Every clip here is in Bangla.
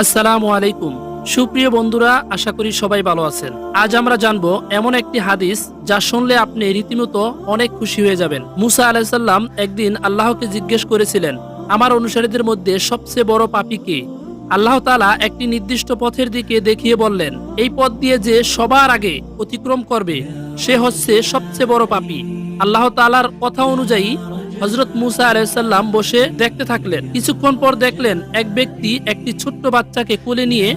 আসসালামু আলাইকুম। সুপ্রিয় বন্ধুরা, আশা করি সবাই ভালো আছেন। আজ আমরা জানব এমন একটি হাদিস যা শুনলে আপনি রীতিমতো অনেক খুশি হয়ে যাবেন। মুসা আলাইসাল্লাম একদিন আল্লাহকে জিজ্ঞেস করেছিলেন, আমার অনুসারীদের মধ্যে সবচেয়ে বড় পাপি কে? আল্লাহ তালা একটি নির্দিষ্ট পথের দিকে দেখিয়ে বললেন, এই পথ দিয়ে যে সবার আগে অতিক্রম করবে, সে হচ্ছে সবচেয়ে বড় পাপি। আল্লাহ তালার কথা অনুযায়ী হজরত মুসা আলাইসাল্লাম বসে দেখতে থাকলেন। কিছুক্ষণ পর দেখলেন এক ব্যক্তি একটি ছোট্ট বাচ্চাকে কোলে নিয়ে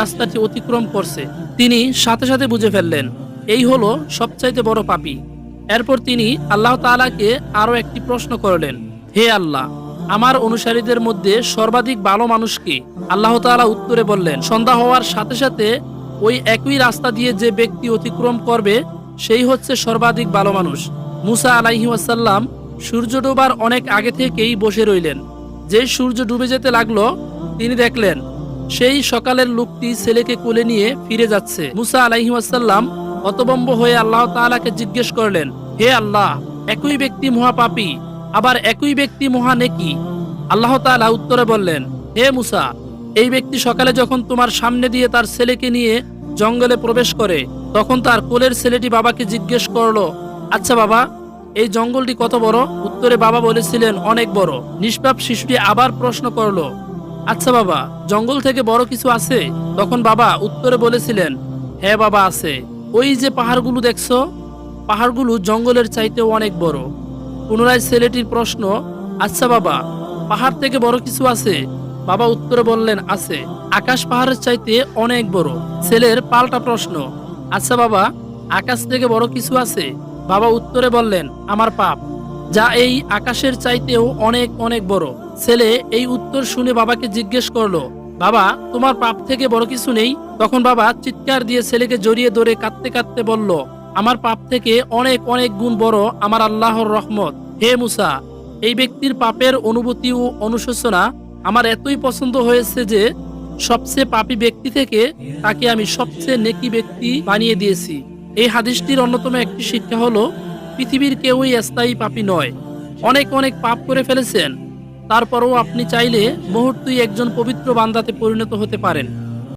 রাস্তাটি অতিক্রম করছে। তিনি সাথে সাথে বুঝে ফেললেন, এই হলো সবচাইতে বড় পাপী। এরপর তিনি আল্লাহ তাআলাকে আরও একটি প্রশ্ন করলেন, হে আল্লাহ, আমার অনুসারীদের মধ্যে সর্বাধিক ভালো মানুষকে আল্লাহ তাআলা উত্তরে বললেন, সন্ধ্যা হওয়ার সাথে সাথে ওই একই রাস্তা দিয়ে যে ব্যক্তি অতিক্রম করবে, সেই হচ্ছে সর্বাধিক ভালো মানুষ। মুসা আলাইহি ওয়াসাল্লাম সূর্য ডোবার অনেক আগে থেকেই বসে রইলেন। যেই সূর্য ডুবে যেতে লাগল, তিনি দেখলেন, সেই সকালের লোকটি ছেলেকে কোলে নিয়ে ফিরে যাচ্ছে। মুসা আলাইহি ওয়াসাল্লাম হতবম্ব হয়ে আল্লাহ তাআলাকে জিজ্ঞেস করলেন, হে আল্লাহ, একই ব্যক্তি মহাপাপী, আবার একই ব্যক্তি মহা নেকি আল্লাহ তাআলা উত্তরে বললেন, হে মুসা, এই ব্যক্তি সকালে যখন তোমার সামনে দিয়ে তার ছেলেকে নিয়ে জঙ্গলে প্রবেশ করে, তখন তার কোলের ছেলেটি বাবাকে জিজ্ঞেস করল আচ্ছা বাবা এই জঙ্গলটি কত বড়? উত্তরে বাবা বলেছিলেন, অনেক বড়। নিষ্পাপ শিশুটি আবার প্রশ্ন করল আচ্ছা বাবা, জঙ্গল থেকে বড় কিছু আছে? তখন বাবা উত্তরে বলেছিলেন হ্যাঁ বাবা আছে। ওই যে পাহাড়গুলো দেখছ? পাহাড়গুলো জঙ্গলের চাইতেও অনেক বড়। পুনরায় ছেলেটির প্রশ্ন আচ্ছা বাবা, পাহাড় থেকে বড় কিছু আছে? বাবা উত্তরে বললেন, আছে। আকাশ পাহাড়ের চাইতে অনেক বড়। ছেলের পাল্টা প্রশ্ন আচ্ছা বাবা, আকাশ থেকে বড় কিছু আছে? বাবা উত্তরে বললেন, আমার পাপ, যা এই আকাশের চাইতেও অনেক অনেক বড়। ছেলে এই উত্তর শুনে বাবাকে জিজ্ঞেস করল, বাবা, তোমার পাপ থেকে বড় কিছু নেই? তখন বাবা চিৎকার দিয়ে ছেলেকে জড়িয়ে ধরে কাঁদতে কাঁদতে বলল, আমার পাপ থেকে অনেক অনেক গুণ বড় আমার আল্লাহর রহমত। হে মুসা, এই ব্যক্তির পাপের অনুভূতি ও অনুশোচনা আমার এতই পছন্দ হয়েছে যে সবচেয়ে পাপী ব্যক্তি থেকে তাকে আমি সবচেয়ে নেকি ব্যক্তি বানিয়ে দিয়েছি। এই হাদিসটির অন্যতম একটি শিক্ষা হলো, পৃথিবীর কেউই স্থায়ী পাপি নয়। অনেক অনেক পাপ করে ফেলেছেন। তারপরও আপনি চাইলে মুহূর্তই একজন পবিত্র বান্দাতে পরিণত হতে পারেন।